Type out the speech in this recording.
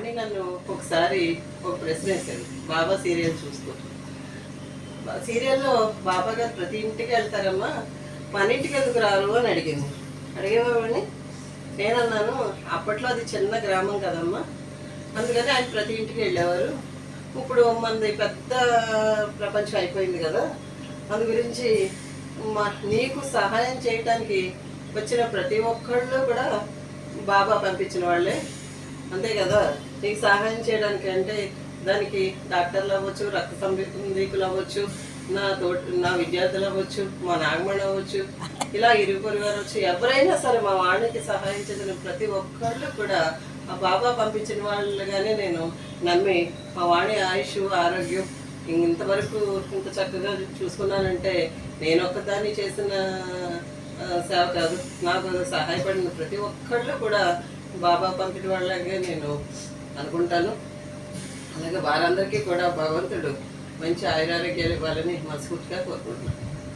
వాణి నన్ను ఒకసారి ఒక ప్రశ్న వేశారు బాబా సీరియల్ చూస్తూ. సీరియల్లో బాబా గారు ప్రతి ఇంటికి వెళ్తారమ్మా. మన ఇంటికి ఎందుకు రారు అని అడిగింది. అడిగేవాడిని నేనన్నాను అప్పట్లో అది చిన్న గ్రామం కదమ్మా. అందుకని ఆయన ప్రతి ఇంటికి వెళ్ళేవారు. ఇప్పుడు మనది పెద్ద ప్రపంచం అయిపోయింది కదా. అందు గురించి మా నీకు సహాయం చేయటానికి వచ్చిన ప్రతి ఒక్కళ్ళు కూడా బాబా పంపించిన వాళ్ళే. అంతే కదా? నీకు సహాయం చేయడానికి అంటే దానికి డాక్టర్లు అవ్వచ్చు రక్త సంబంధికులు అవ్వచ్చు నా తోటి నా విద్యార్థులు అవ్వచ్చు మా నాగమణి అవ్వచ్చు ఇలా ఇరుగు పొరుగు వచ్చి ఎవరైనా సరే మా వాడికి సహాయం చేసిన ప్రతి ఒక్కళ్ళు కూడా ఆ బాబా పంపించిన వాళ్ళుగానే నేను నమ్మి మా వాణి ఆయుష్ ఆరోగ్యం ఇంతవరకు ఇంత చక్కగా చూసుకున్నానంటే నేను ఒక్కదాన్ని చేసిన సేవ కాదు. నాకు సహాయపడిన ప్రతి ఒక్కళ్ళు కూడా బాబా పంపిణీ వాళ్ళగా నేను అనుకుంటాను. అలాగే వారందరికీ కూడా భగవంతుడు మంచి ఆయురారోగ్యాలు ఇవ్వాలని మనస్ఫూర్తిగా కోరుకుంటున్నాను.